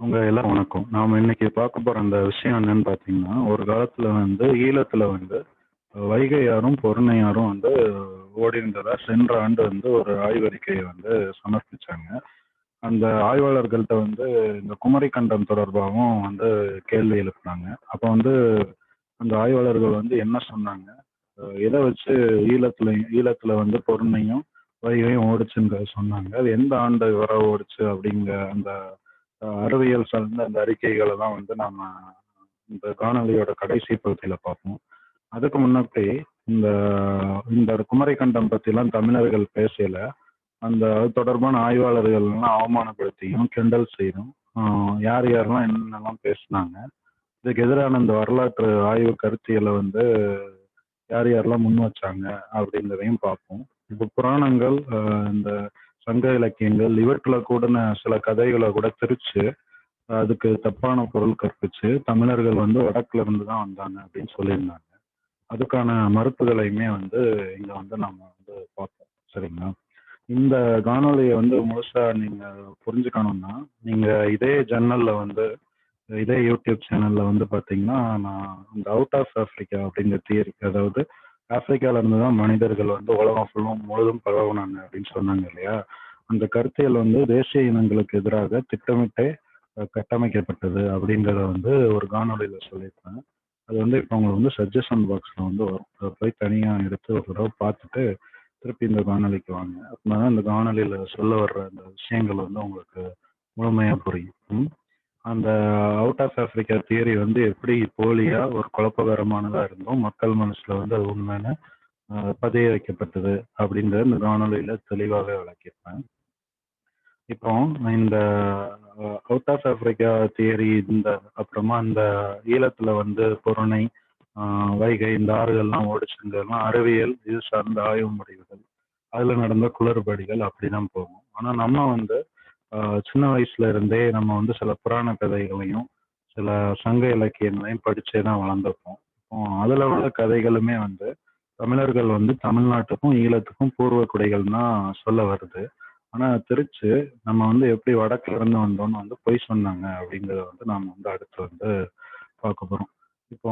உங்க எல்லாம் வணக்கம். நாம இன்னைக்கு பார்க்க போற அந்த விஷயம் என்னன்னு பார்த்தீங்கன்னா, ஒரு காலத்துல வந்து ஈழத்துல வந்து வைகையாரும் பொருணையாரும் வந்து ஓடியிருந்ததா சென்ற ஆண்டு வந்து ஒரு ஆய்வறிக்கையை வந்து சமர்ப்பிச்சாங்க. அந்த ஆய்வாளர்கள்ட்ட வந்து இந்த குமரி கண்டம் வந்து கேள்வி எழுப்புனாங்க. அப்ப வந்து அந்த ஆய்வாளர்கள் வந்து என்ன சொன்னாங்க? இதை வச்சு ஈழத்துல ஈழத்துல வந்து பொருணையும், வைகையும் ஓடுச்சுன்றத சொன்னாங்க. அது எந்த ஆண்டு வர ஓடுச்சு அப்படிங்கிற அந்த அறிவியல் சார்ந்த அந்த அறிக்கைகளை தான் வந்து நாம இந்த காணொளியோட கடைசி பகுதியில பார்ப்போம். அதுக்கு முன்னாடி இந்த இந்த குமரி கண்டம் பத்திலாம் தமிழர்கள் பேசல அந்த அது தொடர்பான ஆய்வாளர்கள்லாம் அவமானப்படுத்தியும், கிண்டல் செய்யும் யார் யாரெல்லாம் என்னென்னலாம் பேசினாங்க இதுக்கு எதிரான இந்த வரலாற்று ஆய்வு கருத்தியல வந்து யார் யாரெல்லாம் முன் வச்சாங்க அப்படிங்கிறதையும் பார்ப்போம். இப்போ புராணங்கள், இந்த சங்க இலக்கியங்கள் இவற்றில் கூடன சில கதைகளை கூட திரிச்சு, அதுக்கு தப்பான பொருள் கற்பிச்சு, தமிழர்கள் வந்து வடக்குல இருந்து தான் வந்தாங்க அப்படின்னு சொல்லியிருந்தாங்க. அதுக்கான மறுப்புகளையுமே வந்து இங்க வந்து நம்ம வந்து பார்ப்போம். சரிங்களா? இந்த காணொலியை வந்து முழுசா நீங்க புரிஞ்சுக்கணும்னா, நீங்க இதே ஜன்னல்ல வந்து இதே யூடியூப் சேனல்ல வந்து பார்த்தீங்கன்னா, நான் இந்த அவுட் ஆஃப் ஆஃப்ரிக்கா அப்படிங்கிற தியரி அதாவது ஆப்பிரிக்கால இருந்து தான் மனிதர்கள் வந்து உலகம் ஃபுல்லும் முழுதும் பரவுனாங்க அப்படின்னு சொன்னாங்க இல்லையா? அந்த கருத்தியல் வந்து தேசிய இனங்களுக்கு எதிராக திட்டமிட்டே கட்டமைக்கப்பட்டது அப்படிங்கிறத வந்து ஒரு காணொலியில சொல்லியிருப்பேன். அது வந்து இப்போ உங்களுக்கு வந்து சஜஷன் பாக்ஸ்ல வந்து வரும். போய் தனியாக எடுத்து ஒரு தடவை பார்த்துட்டு, திருப்பி இந்த காணொளிக்கு வாங்க. அப்படின்னா இந்த காணொலியில சொல்ல வர்ற அந்த விஷயங்கள் வந்து உங்களுக்கு முழுமையா புரியும். அந்த அவுட் ஆஃப் ஆஃப்ரிக்கா தியரி வந்து எப்படி போலியா ஒரு குழப்பகரமானதா இருந்தும், மக்கள் மனசுல வந்து அது உண்மையான பதிய வைக்கப்பட்டது அப்படின்றத இந்த காணொலியில தெளிவாகவே விளக்கியிருப்பேன். இப்போ இந்த அவுட் ஆஃப் ஆஃப்ரிக்கா தியரி இந்த அப்புறமா இந்த ஈழத்துல வந்து பொருணை, வைகை இந்த ஆறுகள்லாம் ஓடுச்சுங்கிறதெல்லாம் அறிவியல் இது சார்ந்த ஆய்வு முடிவுகள். அதுல நடந்த குளறுபடிகள் அப்படிதான் போகும். ஆனா நம்ம வந்து சின்ன வயசுல இருந்தே நம்ம வந்து சில புராண கதைகளையும், சில சங்க இலக்கியங்களையும் படிச்சே தான் வளர்ந்துருப்போம் அதுல உள்ள கதைகளுமே வந்து தமிழர்கள் வந்து தமிழ்நாட்டுக்கும், ஈழத்துக்கும் பூர்வ குடைகள் தான் சொல்ல வருது. ஆனா திருச்சு நம்ம வந்து எப்படி வடக்குல இருந்து வந்தோம்னு வந்து பொய் சொன்னாங்க அப்படிங்கிறத வந்து நாம வந்து அடுத்து வந்து பார்க்க போறோம். இப்போ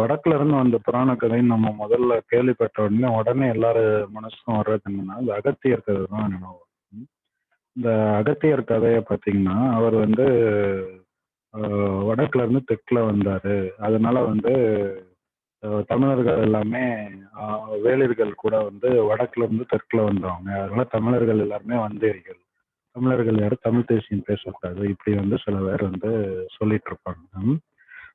வடக்குல இருந்து வந்த புராண கதைன்னு நம்ம முதல்ல கேள்விப்பட்ட உடனே, உடனே எல்லாரும் மனசும் வர்றது என்னன்னா, அது அகத்தியர்கள் தான் நினைவு இந்த அகத்தியர் கதையை பார்த்தீங்கன்னா, அவர் வந்து வடக்குல இருந்து தெற்குல வந்தாரு. அதனால வந்து தமிழர்கள் எல்லாமே அ வேளிர்கள் கூட வந்து வடக்குல இருந்து தெற்குல வந்தவங்க. அதனால தமிழர்கள் எல்லாருமே வந்தேரிகள். தமிழர்கள் யாரும் தமிழ் தேசியம் பேசக்கூடாது. இப்படி வந்து சில பேர் வந்து சொல்லிட்டு இருப்பாங்க.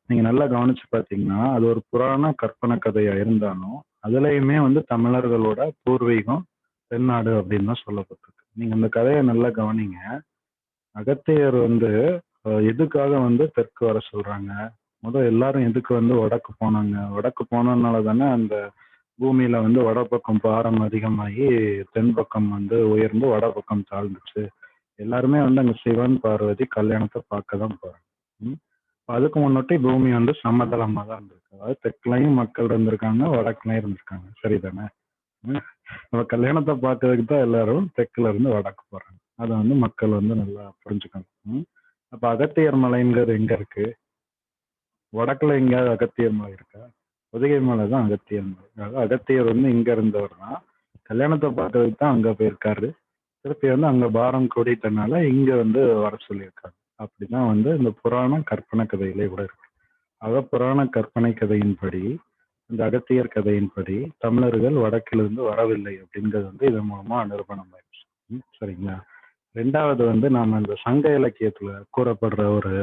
நீங்க நல்லா கவனிச்சு பார்த்தீங்கன்னா, அது ஒரு புராண கற்பனை கதையா இருந்தாலும், அதுலயுமே வந்து தமிழர்களோட பூர்வீகம் தென்னாடு அப்படின்னு தான் சொல்லப்பட்டிருக்கு. நீங்க அந்த கதையை நல்லா கவனிங்க. அகத்தியர் வந்து எதுக்காக வந்து தெற்கு வர சொல்றாங்க? முதல் எல்லாரும் எதுக்கு வந்து வடக்கு போனாங்க? வடக்கு போனதுனால தானே அந்த பூமியில வந்து வடபக்கம் பாரம் அதிகமாகி, தென் பக்கம் வந்து உயர்ந்து வடபக்கம் தாழ்ந்துச்சு. எல்லாருமே வந்து அங்க சிவன், பார்வதி கல்யாணத்தை பார்க்க தான் போறாங்க. ம். அதுக்கு முன்னாடி பூமி வந்து சமதளமா தான் இருந்திருக்கு. அதாவது தெற்குலையும் மக்கள் இருந்திருக்காங்க, வடக்குலையும் இருந்திருக்காங்க. சரிதானே? நம்ம கல்யாணத்தை பார்க்கறதுக்கு தான் எல்லாரும் தெற்குல இருந்து வடக்கு போறாங்க. அதை வந்து மக்கள் வந்து நல்லா புரிஞ்சுக்கணும். அப்ப அகத்தியர் மலைங்கிறது எங்க இருக்கு? வடக்குல எங்கேயாவது அகத்தியர் மலை இருக்கா? உதகை மலை தான் அகத்தியர் மலை. அதாவது அகத்தியர் வந்து இங்க இருந்தவர் தான். கல்யாணத்தை பார்க்கறதுக்கு தான் அங்க போயிருக்காரு. திருப்பி வந்து அங்க பாரம் கூடிட்டனால இங்க வந்து வர சொல்லியிருக்காங்க. அப்படிதான் வந்து இந்த புராண கற்பனை கதையிலே கூட இருக்கு. அக புராண கற்பனை கதையின்படி, இந்த அகத்தியர் கதையின்படி தமிழர்கள் வடக்கிலிருந்து வரவில்லை அப்படிங்கிறது வந்து இதன் மூலமா நிரூபணம் ஆயிடுச்சு. ம். சரிங்களா? ரெண்டாவது வந்து நாம இந்த சங்க இலக்கியத்துல கூறப்படுற ஒரு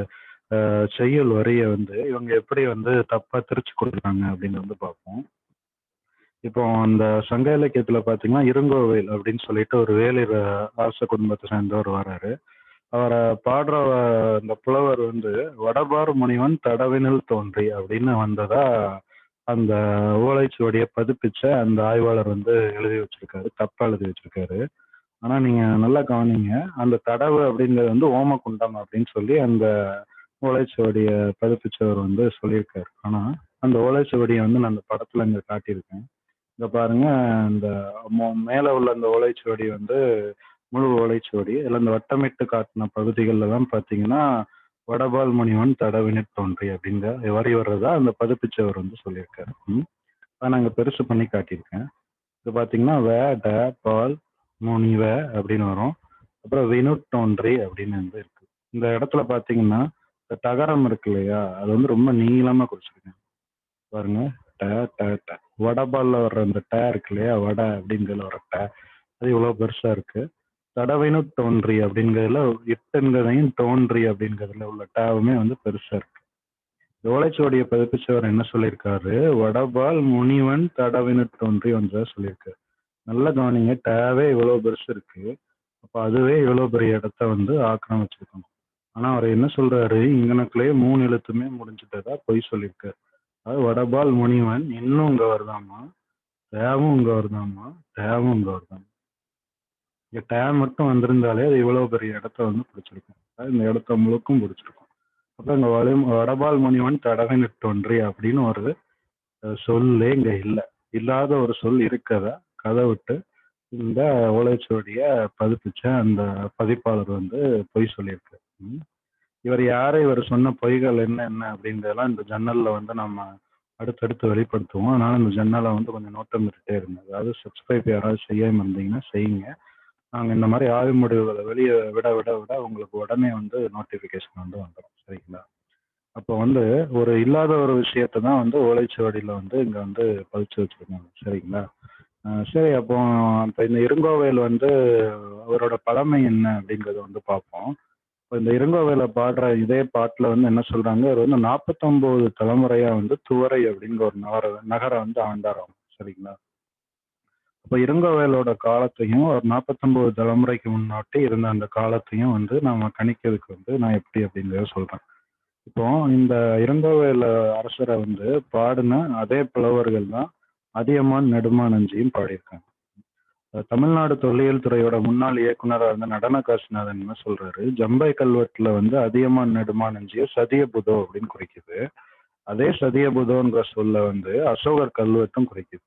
செய்யுள் வரியை வந்து இவங்க எப்படி வந்து தப்பா திரிச்சு கொடுக்குறாங்க அப்படின்னு வந்து பார்ப்போம். இப்போ அந்த சங்க இலக்கியத்துல பாத்தீங்கன்னா இருங்கோவேல் அப்படின்னு சொல்லிட்டு ஒரு வேலிர அரச குடும்பத்தை சேர்ந்தவர் வராரு. அவரை பாடுற அந்த புலவர் வந்து "வடபார் முனிவன் தடவினில் தோன்றி" அப்படின்னு வந்ததா அந்த ஓலைச்சுவடிய பதிப்பிச்ச அந்த ஆய்வாளர் வந்து எழுதி வச்சிருக்காரு. தப்பா எழுதி வச்சிருக்காரு. ஆனா நீங்க நல்லா கவனிங்க. அந்த தடவு அப்படிங்கிறது வந்து ஓமகுண்டம் அப்படின்னு சொல்லி அந்த ஓலைச்சுவடிய பதிப்பிச்சவர் வந்து சொல்லியிருக்காரு. ஆனா, அந்த ஓலைச்சுவடியை வந்து நான் அந்த படத்துல இங்க காட்டியிருக்கேன். இங்க பாருங்க அந்த மேல உள்ள அந்த ஓலைச்சுவடி வந்து முழு ஓலைச்சுவடி. இல்லை இந்த வட்டமிட்டு காட்டின பகுதிகளில் தான் பார்த்தீங்கன்னா, வடபால் முனிவன் தடவினிற் தோன்றி அப்படிங்க வரி வர்றதா? அந்த பதிப்பிச்சவர் வந்து சொல்லியிருக்காரு. ம். அதை நாங்கள் பெருசு பண்ணி காட்டியிருக்கேன். இது பார்த்தீங்கன்னா வே ட பால் முனிவ அப்படின்னு வரும். அப்புறம் வினுட் தோன்றி அப்படின்னு வந்து இருக்கு. இந்த இடத்துல பார்த்தீங்கன்னா இந்த தகரம் இருக்கு இல்லையா? அது வந்து ரொம்ப நீளமாக குறிச்சிருக்கேன் பாருங்க. ட ட ட. வடபாலில் வர்ற அந்த ட இருக்கு இல்லையா? வடை அப்படிங்கிறதுல வர ட. அது இவ்வளோ பெருசாக இருக்குது தடவைனு தோன்றி அப்படிங்கிறதுல எட்டுங்கிறதையும் தோன்றி அப்படிங்கிறதுல உள்ள டாவுமே வந்து பெருசா இருக்கு. ஓலைச்சுவடியை பதிப்பிச்சவர் என்ன சொல்லியிருக்காரு? வடபால் முனிவன் தடவினு தோன்றி ஒன்றா சொல்லியிருக்காரு. நல்ல கவனிங்க டேவே இவ்வளவு பெருசு இருக்கு. அப்ப அதுவே இவ்வளவு பெரிய இடத்த வந்து ஆக்கிரமிச்சிருக்கணும். ஆனா அவர் என்ன சொல்றாரு? இங்கனக்குள்ளேயே மூணு எழுத்துமே முடிஞ்சுட்டதா பொய் சொல்லியிருக்காரு. அதாவது வடபால் முனிவன் இன்னும் இங்க வருதாமா? தேவும் இங்க வருதாமா? தேவும் இங்க வருதாமா? இங்கே டேம் மட்டும் வந்திருந்தாலே அது இவ்வளோ பெரிய இடத்த வந்து பிடிச்சிருக்கும். இந்த இடத்த முழுக்கும் பிடிச்சிருக்கும். அப்புறம் இங்கே வலி வடபால் முனிவன் தடவை நிட்டொன்றி அப்படின்னு ஒரு சொல்லே இங்கே இல்லை. இல்லாத ஒரு சொல் இருக்கதா கதை விட்டு இந்த ஓலைச்சுவடிய பதிப்பிச்ச அந்த பதிப்பாளர் வந்து பொய் சொல்லியிருக்கு. இவர் யாரு? இவர் சொன்ன பொய்கள் என்ன என்ன அப்படின்றதெல்லாம் இந்த ஜன்னலில் வந்து நம்ம அடுத்தடுத்து வெளிப்படுத்துவோம். அதனால இந்த ஜன்னலை வந்து கொஞ்சம் நோட்டம் விட்டுட்டே இருந்தது அதாவது சப்ஸ்கிரைப் யாராவது செய்யாமல் இருந்தீங்கன்னா செய்யுங்க. நாங்கள் இந்த மாதிரி ஆய்வு முடிவுகளை வெளியே விட விட விட உங்களுக்கு உடனே வந்து நோட்டிஃபிகேஷன் வந்து வந்துடும் சரிங்களா? அப்போ வந்து ஒரு இல்லாத ஒரு விஷயத்தை தான் வந்து ஓலைச்சுவடியில் வந்து இங்கே வந்து பதிச்சு வச்சுருக்காங்க. சரிங்களா? சரி அப்போ இப்போ இந்த இருங்கோவேல் வந்து அவரோட பழமை என்ன அப்படிங்கிறத வந்து பார்ப்போம். இப்போ இந்த இருங்கோவேல பாடுற இதே பாட்டில் வந்து என்ன சொல்கிறாங்க அவர் வந்து நாற்பத்தொம்போது தலைமுறையாக வந்து துவரை அப்படிங்கிற ஒரு நகர நகரம் வந்து ஆண்டாராம். சரிங்களா? அப்போ இருங்கோவேலோட காலத்தையும் ஒரு நாற்பத்தொம்போது தலைமுறைக்கு முன்னாடி இருந்த அந்த காலத்தையும் வந்து நாம கணிக்கிறதுக்கு வந்து நான் எப்படி அப்படிங்கிறத சொல்றேன். இப்போ இந்த இருங்கோவேல அரசரை வந்து பாடின அதே புலவர்கள் தான் அதியமான் நெடுமானஞ்சியும் பாடியிருக்காங்க. தமிழ்நாடு தொல்லியல் துறையோட முன்னாள் இயக்குனராக இருந்த நடன காசிநாதன் என்ன சொல்றாரு? ஜம்பை கல்வெட்டுல வந்து அதியமான் நெடுமானஞ்சிய சதியபுதோ அப்படின்னு குறிக்குது. அதே சதியபுதோங்கிற சொல்ல வந்து அசோகர் கல்வெட்டும் குறிக்குது.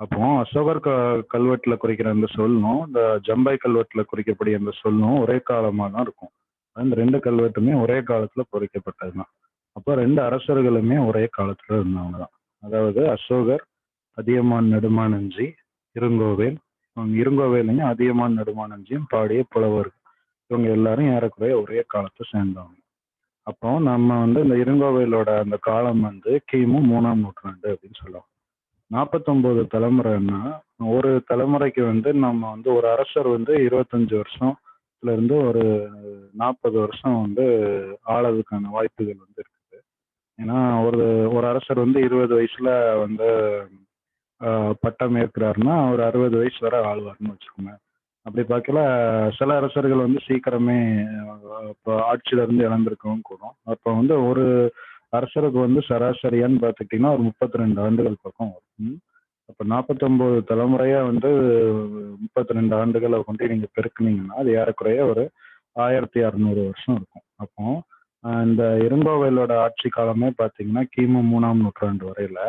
அப்போ அசோகர் க கல்வெட்டில் குறிக்கிற அந்த சொல்லும் இந்த ஜம்பை கல்வெட்டில் குறிக்கக்கூடிய அந்த சொல்லும் ஒரே காலமாக தான் இருக்கும். அந்த ரெண்டு கல்வெட்டுமே ஒரே காலத்தில் பொறிக்கப்பட்டது தான் அப்போ ரெண்டு அரசர்களுமே ஒரே காலத்தில் இருந்தவங்க தான் அதாவது அசோகர் அதியமான் நெடுமானஞ்சி இருங்கோவேல். இவங்க இருங்கோவேலையும் அதியமான் நெடுமானஞ்சியும் பாடிய புலவர்கள் இவங்க எல்லாரும் ஏறக்குறைய ஒரே காலத்தை சேர்ந்தவங்க. அப்போ நம்ம வந்து இந்த இருங்கோவேலோட அந்த காலம் வந்து கிமு மூணாம் நூற்றாண்டு அப்படின்னு சொல்லுவோம் நாற்பத்தொம்போது தலைமுறைன்னா ஒரு தலைமுறைக்கு வந்து நம்ம வந்து ஒரு அரசர் வந்து இருபத்தஞ்சு வருஷத்துல இருந்து ஒரு நாற்பது வருஷம் வந்து ஆளதுக்கான வாய்ப்புகள் வந்து இருக்குது. ஏன்னா ஒரு ஒரு அரசர் வந்து இருபது வயசுல வந்து பட்டம் ஏற்கிறாருன்னா ஒரு அறுபது வயசு வரை ஆழ்வார்னு வச்சுக்கோங்க. அப்படி பார்க்கல சில அரசர்கள் வந்து சீக்கிரமே இப்போ ஆட்சியிலேருந்து இழந்திருக்கவும் கூடும். அப்போ வந்து ஒரு அரசருக்கு வந்து சராசரியான்னு பார்த்துக்கிட்டிங்கன்னா ஒரு முப்பத்தி ரெண்டு ஆண்டுகள் பக்கம் வரும். அப்போ நாற்பத்தொம்போது தலைமுறையாக வந்து முப்பத்தி ரெண்டு ஆண்டுகளை கொண்டு நீங்கள் பெருக்குனீங்கன்னா அது ஏறக்குறைய ஒரு ஆயிரத்தி அறுநூறு வருஷம் இருக்கும். அப்போ இந்த இருங்கோவேலோட ஆட்சி காலமே பார்த்தீங்கன்னா கிமு மூணாம் நூற்றாண்டு வரையில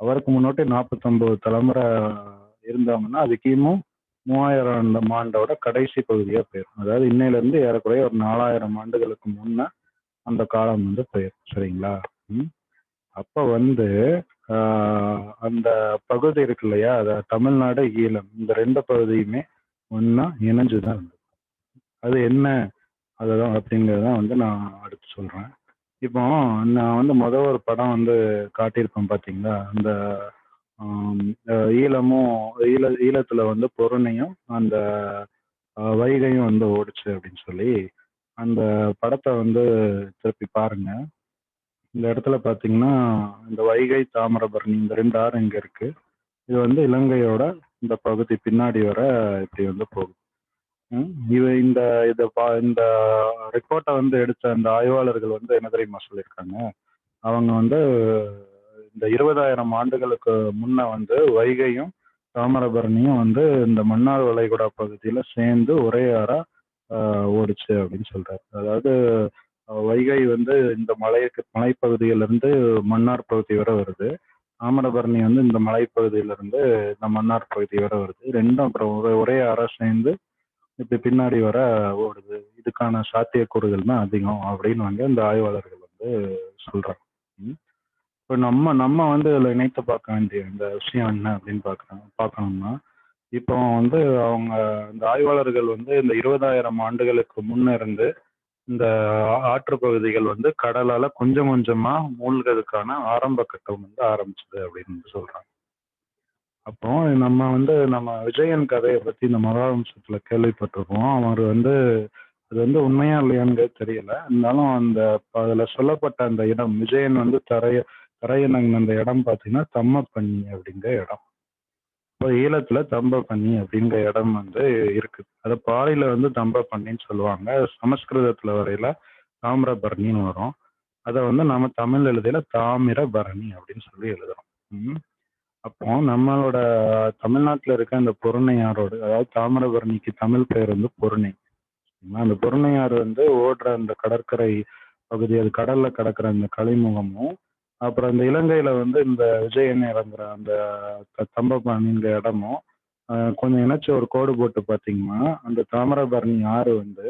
அவருக்கு முன்னாடி நாற்பத்தொம்போது தலைமுறை இருந்தாங்கன்னா அது கிமு மூவாயிரம் ஆண்டு ஆண்டோட கடைசி பகுதியாக போயிடும் அதாவது இன்னையிலேருந்து ஏறக்குறைய ஒரு நாலாயிரம் ஆண்டுகளுக்கு முன்னே அந்த காலம் வந்து போயிடும் சரிங்களா? ம். அப்ப வந்து அந்த பகுதி இருக்கு இல்லையா? அதை தமிழ்நாடு ஈழம் இந்த ரெண்டு பகுதியுமே ஒன்னா இணைஞ்சுதான் இருந்தது அது என்ன அதுதான் அப்படிங்கறதான் வந்து நான் அடுத்து சொல்றேன். இப்போ நான் வந்து முத ஒரு படம் வந்து காட்டியிருப்பேன் பாத்தீங்களா? அந்த ஈழமும் ஈழ ஈழத்துல வந்து பொருணையும் அந்த வைகையும் வந்து ஓடுச்சு அப்படின்னு சொல்லி. அந்த படத்தை வந்து திருப்பி பாருங்க. இந்த இடத்துல பார்த்தீங்கன்னா இந்த வைகை தாமிரபரணி இந்த ரெண்டு ஆறு இங்க இருக்கு. இது வந்து இலங்கையோட இந்த பகுதி பின்னாடி வர இப்படி வந்து போகுது. இவ இது இந்த இதை பா- இந்த ரிப்போர்ட்டை வந்து எடுத்த அந்த ஆய்வாளர்கள் வந்து என்ன தெரியுமா சொல்லியிருக்காங்க? அவங்க வந்து இந்த இருபதாயிரம் ஆண்டுகளுக்கு முன்ன வந்து வைகையும் தாமிரபரணியும் வந்து இந்த மன்னார் வளைகுடா பகுதியில சேர்ந்து ஒரே ஆறா ஓடுச்சு அப்படின்னு சொல்றாரு. அதாவது வைகை வந்து இந்த மலைக்கு மலைப்பகுதியிலிருந்து மன்னார் பகுதி வரை வருது. தாமிரபரணி வந்து இந்த மலைப்பகுதியிலிருந்து இந்த மன்னார் பகுதி வரை வருது. ரெண்டும் அப்புறம் ஒரே ஒரே ஆறா சேர்ந்து இப்படி பின்னாடி வர ஓடுது. இதுக்கான சாத்தியக்கூறுகள் தான் அதிகம் அப்படின்னு வந்து இந்த ஆய்வாளர்கள் வந்து சொல்றாங்க. இப்போ நம்ம நம்ம வந்து இதில் இணைத்து பார்க்க வேண்டிய இந்த விஷயம் என்ன அப்படின்னு பார்க்குறோம் பார்க்கணும்னா இப்போ வந்து அவங்க இந்த ஆய்வாளர்கள் வந்து இந்த இருபதாயிரம் ஆண்டுகளுக்கு முன்ன இருந்து இந்த ஆற்று பகுதிகள் வந்து கடலால கொஞ்சம் கொஞ்சமா மூழ்கிறதுக்கான ஆரம்ப கட்டம் வந்து ஆரம்பிச்சது அப்படின்னு வந்து சொல்றாங்க. அப்போ நம்ம வந்து நம்ம விஜயன் கதையை பத்தி இந்த மகாவம்சத்துல கேள்விப்பட்டிருக்கோம். அவர் வந்து அது வந்து உண்மையா இல்லையான்னு தெரியல. இருந்தாலும் அந்த அதுல சொல்லப்பட்ட அந்த இடம் விஜயன் வந்து தரைய தரையினங்க அந்த இடம் பார்த்தீங்கன்னா தம்மப்பண்ணி அப்படிங்கிற இடம். இப்போ ஈழத்துல தம்பப்பண்ணி அப்படிங்கிற இடம் வந்து இருக்கு. அதை பாறையில் வந்து தம்பப்பண்ணின்னு சொல்லுவாங்க. சமஸ்கிருதத்துல வரையில தாமிரபரணின்னு வரும். அதை வந்து நம்ம தமிழ் எழுதியில தாமிரபரணி அப்படின்னு சொல்லி எழுதுறோம். ம். அப்போ நம்மளோட தமிழ்நாட்டில் இருக்க அந்த பொருணையாரோடு அதாவது தாமிரபரணிக்கு தமிழ் பெயர் வந்து பொருணை. அந்த பொருணையாறு வந்து ஓடுற அந்த கடற்கரை பகுதி அது கடல்ல கடக்கிற அந்த கலைமுகமும் அப்புறம் இந்த இலங்கையில வந்து இந்த விஜயன் இறங்குற அந்த த- தம்பபாணிங்கிற இடமும் கொஞ்சம் இணைச்சு ஒரு கோடு போட்டு பார்த்தீங்கன்னா அந்த தாமிரபரணி ஆறு வந்து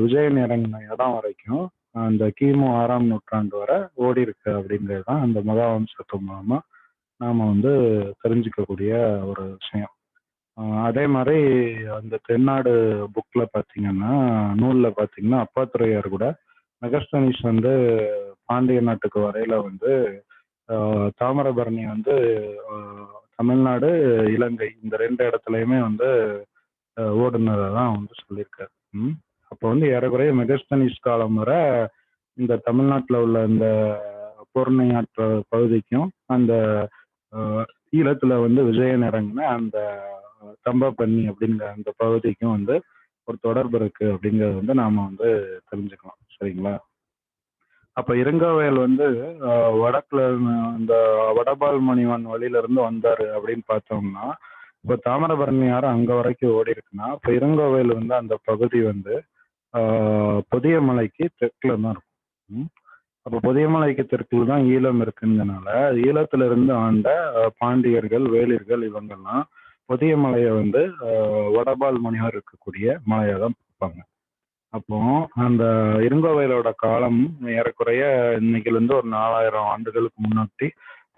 விஜயன் இறங்கின இடம் வரைக்கும் அந்த கிமு ஆறாம் நூற்றாண்டு வரை ஓடி இருக்கு அப்படிங்கிறது தான் அந்த மகாவம்சத்து மூலமா நாம வந்து தெரிஞ்சுக்கக்கூடிய ஒரு விஷயம். அதே மாதிரி அந்த தென்னாடு புக்ல பாத்தீங்கன்னா நூல்ல பாத்தீங்கன்னா அப்பாத்துறையார் கூட மெகஸ்தனிஸ் வந்து பாண்டிய நாட்டுக்கு வரையில வந்து தாமிரபரணி வந்து தமிழ்நாடு இலங்கை இந்த ரெண்டு இடத்துலயுமே வந்து ஓடுனதை தான் வந்து சொல்லியிருக்காரு. ம். அப்போ வந்து ஏறக்குறைய மெகஸ்தனிஸ் காலம் வரை இந்த தமிழ்நாட்டில் உள்ள இந்த பொருணையாற்ற பகுதிக்கும் அந்த ஈழத்தில் ஈழத்துல வந்து விஜயன் இறங்கின அந்த தம்பப்பண்ணி அப்படிங்கிற அந்த பகுதிக்கும் வந்து ஒரு தொடர்பு இருக்கு அப்படிங்கறது வந்து நாம வந்து தெரிஞ்சுக்கலாம் சரிங்களா? அப்ப இறங்கவயல் வந்து வடக்குல இந்த வடபால் மணிவன் வழியில இருந்து வந்தாரு அப்படின்னு பார்த்தோம்னா இப்ப தாமிரபரணி யார் அங்க வரைக்கும் ஓடி இருக்குன்னா இப்ப இறங்கோவயல் வந்து அந்த பகுதி வந்து புதிய மலைக்கு தெற்குல தான் இருக்கும். ம். அப்ப புதிய மலைக்கு தெற்குல தான் ஈழம் இருக்குங்கிறனால ஈழத்துல இருந்து ஆண்ட பாண்டியர்கள் வேளிர்கள் இவங்கெல்லாம் புதிய மலையை வந்து வடபால் முனிவர் இருக்கக்கூடிய மலையை தான் பார்ப்பாங்க. அப்போ அந்த இருங்கோவையிலோட காலம் ஏறக்குறைய இன்னைக்குலேருந்து ஒரு நாலாயிரம் ஆண்டுகளுக்கு முன்னாடி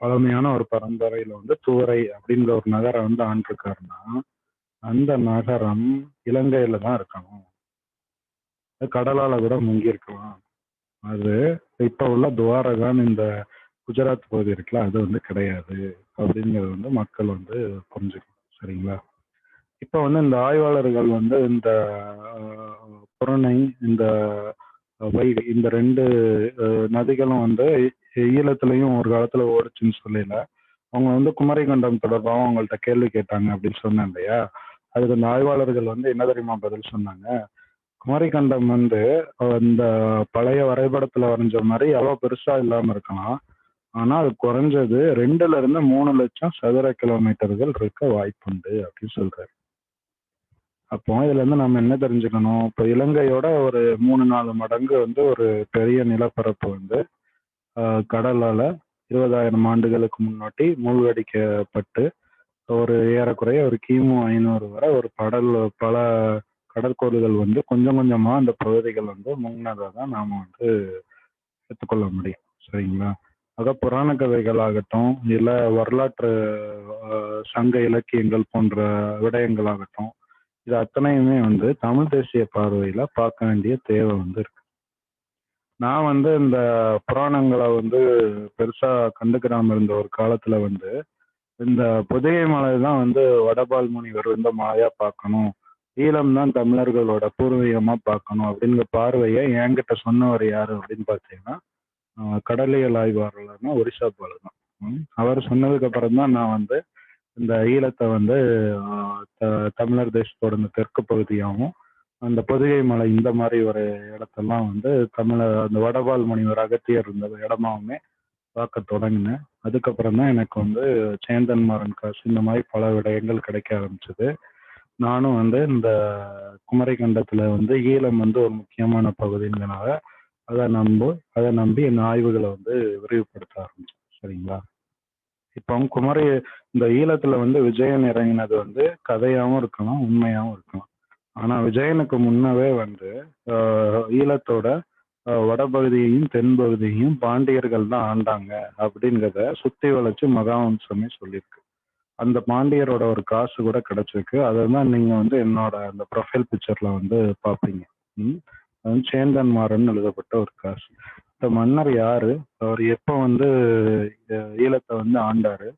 பழமையான ஒரு பரம்பரையில வந்து தூரை அப்படிங்கிற ஒரு நகரம் வந்து ஆண்டிருக்காருன்னா அந்த நகரம் இலங்கையில தான் இருக்கணும். கடலால கூட முங்கி இருக்கலாம் அது இப்ப உள்ள துவாரகான் இந்த குஜராத் பகுதி இருக்குல்ல அது வந்து கிடையாது. அப்படிங்கிறது வந்து மக்கள் வந்து புரிஞ்சுக்கணும். சரிங்களா? இப்போ வந்து இந்த ஆய்வாளர்கள் வந்து இந்த புறணை இந்த வைகை இந்த ரெண்டு நதிகளும் வந்து ஈழத்துலையும் ஒரு காலத்துல ஓடுச்சுன்னு சொல்லல. அவங்க வந்து குமரிக்கண்டம் தொடர்பாகவும் அவங்கள்ட்ட கேள்வி கேட்டாங்க அப்படின்னு சொன்னேன் இல்லையா? அதுக்கு இந்த ஆய்வாளர்கள் வந்து என்ன தெரியுமா பதில் சொன்னாங்க? குமரிக்கண்டம் வந்து இந்த பழைய வரைபடத்துல வரைஞ்ச மாதிரி எவ்வளவு பெருசா இல்லாம இருக்கலாம். ஆனா அது குறைஞ்சது ரெண்டுல இருந்து மூணு லட்சம் சதுர கிலோமீட்டர்கள் இருக்க வாய்ப்புண்டு அப்படின்னு சொல்றாரு. அப்போ இதுல இருந்து நம்ம என்ன தெரிஞ்சுக்கணும்? இப்போ இலங்கையோட ஒரு மூணு நாலு மடங்கு வந்து ஒரு பெரிய நிலப்பரப்பு வந்து கடலால இருபதாயிரம் ஆண்டுகளுக்கு முன்னாடி மூழ்கடிக்கப்பட்டு ஒரு ஏறக்குறைய ஒரு கிமு ஐநூறு வரை ஒரு கடல் பல கடற்கோள்கள் வந்து கொஞ்சம் கொஞ்சமா அந்த பகுதிகள் வந்து முங்கினதை தான் நாம வந்து எடுத்துக்கொள்ள முடியும். சரிங்களா? அதான் புராண கதைகளாகட்டும் இல்லை வரலாற்று சங்க இலக்கியங்கள் போன்ற விடயங்கள் ஆகட்டும் இது அத்தனையுமே வந்து தமிழ் தேசிய பார்வையில் பார்க்க வேண்டிய தேவை வந்து இருக்கு. நான் வந்து இந்த புராணங்களை வந்து பெருசாக கண்டுக்கிறாம இருந்த ஒரு காலத்தில் வந்து இந்த புதிய மலை தான் வந்து வடபால் முனிவர் வந்து மலையாக பார்க்கணும் ஈழம் தான் தமிழர்களோட பூர்வீகமாக பார்க்கணும் அப்படிங்கிற பார்வையை என்கிட்ட சொன்னவர் யார் அப்படின்னு பார்த்தீங்கன்னா கடலியல் ஆய்வாளர்னா ஒரிசா பாலு தான் அவர் சொன்னதுக்கு அப்புறம் தான் நான் வந்து இந்த ஈழத்தை வந்து த- தமிழர் தேசத்தோட இந்த தெற்கு பகுதியாகவும் அந்த பொதிகை மலை இந்த மாதிரி ஒரு இடத்தெல்லாம் வந்து தமிழ அந்த வடபால் முனிவர் அகத்தியர் இருந்த இடமாவுமே பார்க்க தொடங்கினேன். அதுக்கப்புறம் தான் எனக்கு வந்து சேந்தன் மாறன் காசு இந்த மாதிரி பல விடயங்கள் கிடைக்க ஆரம்பிச்சது. நானும் வந்து இந்த குமரிகண்டத்தில் வந்து ஈழம் வந்து ஒரு முக்கியமான பகுதிங்கிறனால அதை நம்ப அதை நம்பி என் ஆய்வுகளை வந்து விரிவுபடுத்த ஆரம்பிச்சோம். சரிங்களா? இப்போ குமரி இந்த ஈழத்துல வந்து விஜயன் இறங்கினது வந்து கதையாகவும் இருக்கலாம் உண்மையாகவும் இருக்கலாம். ஆனா விஜயனுக்கு முன்னவே வந்து ஈழத்தோட வடபகுதியையும் தென்பகுதியையும் பாண்டியர்கள் தான் ஆண்டாங்க அப்படிங்கிறத சுத்தி வளைச்சு மகாவம்சமே சொல்லியிருக்கு. அந்த பாண்டியரோட ஒரு காசு கூட கிடைச்சிருக்கு. அதை தான் நீங்க வந்து என்னோட அந்த ப்ரொஃபைல் பிக்சர்ல வந்து பார்ப்பீங்க. ம்? சேந்தன் மாறன் எழுதப்பட்ட ஒரு காசு. இந்த மன்னர் யாரு? அவர் எப்போ வந்து ஈழத்தை வந்து ஆண்டாரு?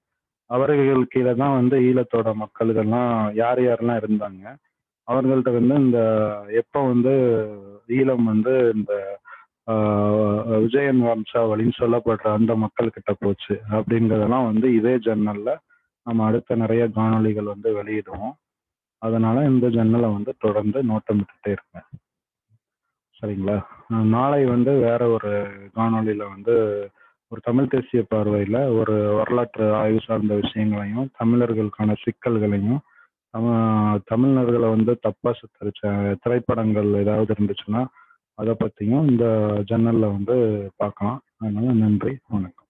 அவர்கள் கீழே தான் வந்து ஈழத்தோட மக்கள்கள்லாம் யார் யாரெல்லாம் இருந்தாங்க? அவர்கள்ட்ட வந்து இந்த எப்போ வந்து ஈழம் வந்து இந்த விஜயன் வம்சாவளின்னு சொல்லப்படுற அந்த மக்கள் கிட்ட போச்சு. அப்படிங்கிறதெல்லாம் வந்து இதே ஜன்னல்ல நம்ம அடுத்த நிறைய காணொளிகள் வந்து வெளியிடுவோம். அதனால இந்த ஜன்னலை வந்து தொடர்ந்து நோட்டமிட்டுட்டே இருப்பேன் சரிங்களா? நாளை வந்து வேற ஒரு காணொளியில் வந்து ஒரு தமிழ் தேசிய பார்வையில ஒரு வரலாற்று ஆய்வு சார்ந்த விஷயங்களையும் தமிழர்களுக்கான சிக்கல்களையும் தமிழர்களை வந்து தப்பா சித்தரிச்ச திரைப்படங்கள் ஏதாவது இருந்துச்சுன்னா அதை பத்தியும் இந்த ஜன்னல்ல வந்து பார்க்கலாம். அதனால நன்றி வணக்கம்.